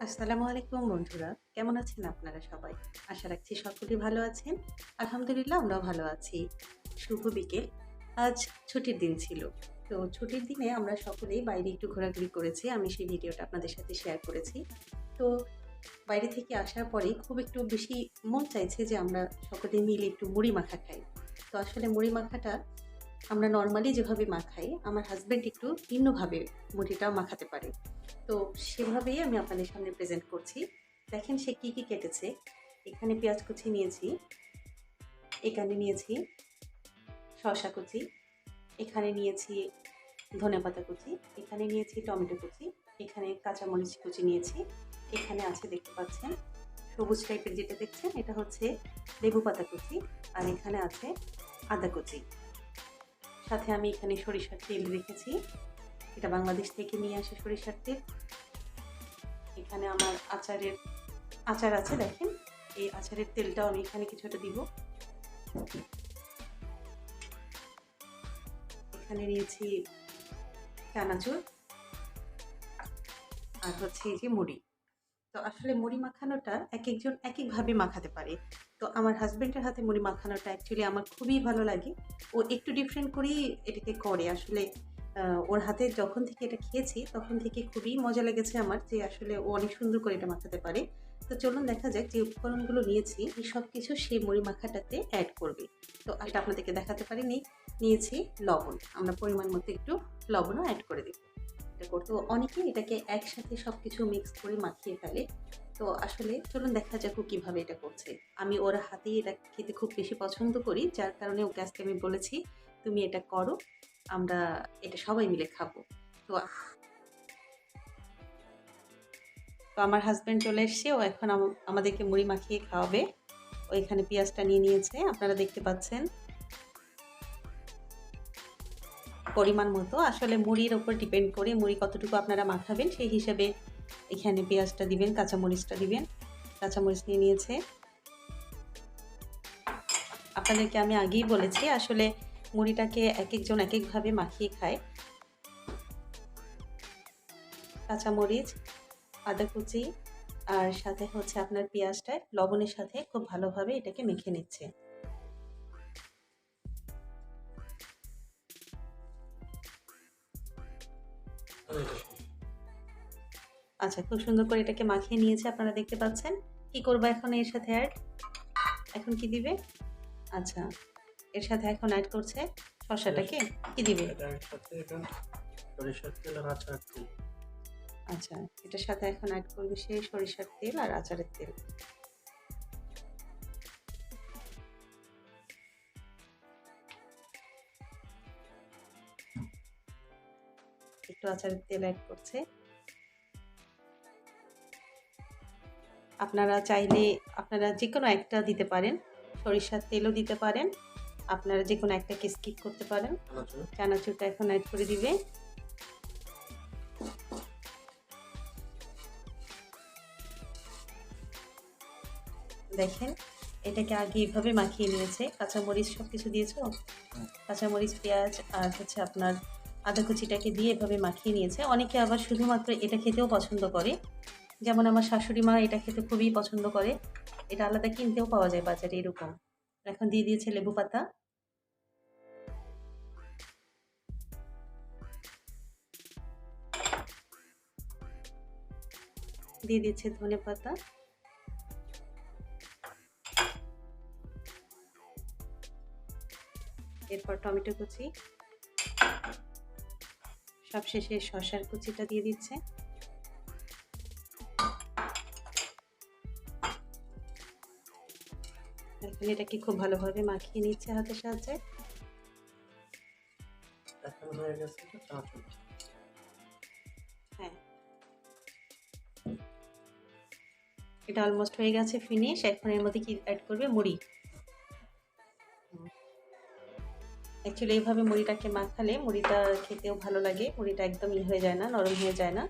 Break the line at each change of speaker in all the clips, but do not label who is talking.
আসসালামু আলাইকুম বন্ধুরা। কেমন আছেন আপনারা সবাই? আশা রাখছি সকলেই ভালো আছেন। আলহামদুলিল্লাহ আমরাও ভালো আছি। শুভ বিকেল। আজ ছুটির দিন ছিল। তো ছুটির দিনে আমরা সকলেই বাইরে একটু ঘোরাঘুরি করেছি। আমি সেই ভিডিওটা আপনাদের সাথে শেয়ার করেছি। তো বাইরে থেকে আসার পরে খুব একটু বেশি মন চাইছে যে আমরা সকলে মিলে একটু মুড়ি মাখা খাই। তো আসলে মুড়ি মাখাটা আমরা নর্মালি যেভাবে মাখাই, আমার হাজব্যান্ড একটু ভিন্নভাবে মুড়িটাও মাখাতে পারে। তো সেভাবেই আমি আপনাদের সামনে প্রেজেন্ট করছি। দেখেন সে কী কী কেটেছে। এখানে পেঁয়াজ কুচি নিয়েছি, এখানে নিয়েছি শসা কুচি, এখানে নিয়েছি ধনেপাতা কুচি, এখানে নিয়েছি টমেটো কুচি, এখানে কাঁচামরিচ কুচি নিয়েছি। এখানে আছে দেখতে পাচ্ছেন, সবুজ টাইপের যেটা দেখছেন, এটা হচ্ছে লেবু পাতা কুচি, আর এখানে আছে আদা কুচি। সাথে আমি এখানে সরিষার তেল রেখেছি। এটা বাংলাদেশ থেকে নিয়ে আসে সরিষার তেল। এখানে আমার আচারের, আচার আছে দেখেন। এই আচারের তেলটাও আমি এখানে কিছুটা দিব। এখানে নিয়েছি চানাচুর আর হচ্ছে এই যে মুড়ি। তো আসলে মুড়ি মাখানোটা এক একজন এক একভাবে মাখাতে পারে। তো আমার হাজব্যান্ডের হাতে মুড়ি মাখানোটা অ্যাকচুয়ালি আমার খুবই ভালো লাগে। ও একটু ডিফারেন্ট করেই এটাকে করে। আসলে ওর হাতে যখন থেকে এটা খেয়েছি, তখন থেকে খুবই মজা লেগেছে আমার যে আসলে ও অনেক সুন্দর করে এটা মাখাতে পারে। তো চলুন দেখা যাক যে উপকরণগুলো নিয়েছি এই সব কিছু সেই মুড়ি মাখাটাতে অ্যাড করবে। তো এটা আপনাদেরকে দেখাতে পারিনি। নিয়েছি লবণ। আমরা পরিমাণ মতো একটু লবণও অ্যাড করে দেব। এটা করতে অনেকেই এটাকে একসাথে সব কিছু মিক্স করে মাখিয়ে ফেলে। তো আসলে চলুন দেখা যাক ও কীভাবে এটা করছে। আমি ওর হাতেই এটা খেতে খুব বেশি পছন্দ করি, যার কারণে ওকে আজকে আমি বলেছি, তুমি এটা করো, আমরা এটা সবাই মিলে খাব। তো তো আমার হাজব্যান্ড চলে এসছে, ও এখন আম- আমাদেরকে মুড়ি মাখিয়ে খাওয়াবে। ও এখানে পেঁয়াজটা নিয়ে নিয়েছে, আপনারা দেখতে পাচ্ছেন। পরিমাণ মতো, আসলে মুড়ির ওপর ডিপেন্ড করে মুড়ি কতটুকু আপনারা মাখাবেন, সেই হিসেবে এখানে পেঁয়াজটা দিবেন, কাঁচামরিচটা দিবেন। কাঁচামরিচ নিয়ে নিয়েছে। আপনাদেরকে আমি আগেই বলেছি, আসলে মুড়িটাকে এক একজন এক একভাবে মাখিয়ে খায়। কাঁচামরিচ, আদা কুচি, আর সাথে হচ্ছে আপনার পেঁয়াজটা, লবণের সাথে খুব ভালোভাবে এটাকে মেখে নিচ্ছে। আচ্ছা খুব সুন্দর করে এটাকে মাখিয়ে নিয়েছে আপনারা দেখতে পাচ্ছেন। কি করব এখন এর সাথে অ্যাড এখন কি দিবে? আচ্ছা এর সাথে এখন অ্যাড করছে শসাটাকে। কি দিবে? আচ্ছা এটার সাথে এখন অ্যাড করবে সেই সরিষার তেল আর আচারের তেল। একটু আচারের তেল অ্যাড করছে। আপনারা চাইলে আপনারা যে কোনো একটা দিতে পারেন। সরিষার তেলও দিতে পারেন। আপনারা যে কোনো একটাকে স্কিপ করতে পারেন।
চানাচুর।
চানাচুরটা এখন অ্যাড করে দিবে। দেখেন এটাকে আগে এভাবে মাখিয়ে নিয়েছে। কাঁচামরিচ সব কিছু দিয়েছ কাঁচামরিচ পেঁয়াজ আর হচ্ছে আপনার আদা কুচিটাকে দিয়ে এভাবে মাখিয়ে নিয়েছে। অনেকে আবার শুধুমাত্র এটা খেতেও পছন্দ করে। যেমন আমার শাশুড়ি মা এটা খেতে খুবই পছন্দ করে। এটা আলাদা কিনতেও পাওয়া যায় বাজারে এরকম। এখন দিয়ে দিয়েছে লেবু পাতা। দিয়ে দিচ্ছে ধনে পাতা। এরপর টমেটো কুচি। সবশেষে শসার কুচিটা দিয়ে দিচ্ছে। এখন এটাকে খুব ভালোভাবে মাখিয়ে নিচ্ছে হাতের সাহায্যে?
হয়ে
হ্যাঁ। এটা অলমোস্ট হয়ে গেছে ফিনিশ এখন এর মধ্যে কি অ্যাড করবে? মুড়ি। অ্যাকচুয়ালি এইভাবে মুড়িটাকে মাখালে মুড়িটা খেতেও ভালো লাগে মুড়িটা একদম ই হয়ে যায় না নরম হয়ে যায় না।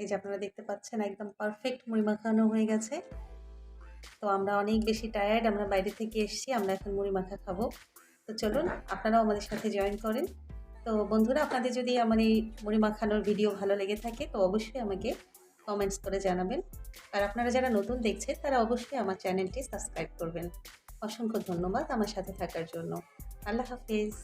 এই যে আপনারা দেখতে পাচ্ছেন, একদম পারফেক্ট মুড়ি মাখানো হয়ে গেছে। তো আমরা অনেক বেশি টায়ার্ড আমরা বাইরে থেকে এসেছি, আমরা এখন মুড়ি মাখা খাব। তো চলুন, আপনারাও আমাদের সাথে জয়েন করেন। তো বন্ধুরা, আপনাদের যদি আমার এই মুড়ি মাখানোর ভিডিও ভালো লেগে থাকে, তো অবশ্যই আমাকে কমেন্টস করে জানাবেন। আর আপনারা যারা নতুন দেখছেন, তারা অবশ্যই আমার চ্যানেলটি সাবস্ক্রাইব করবেন। অসংখ্য ধন্যবাদ আমার সাথে থাকার জন্য। আল্লাহ হাফিজ।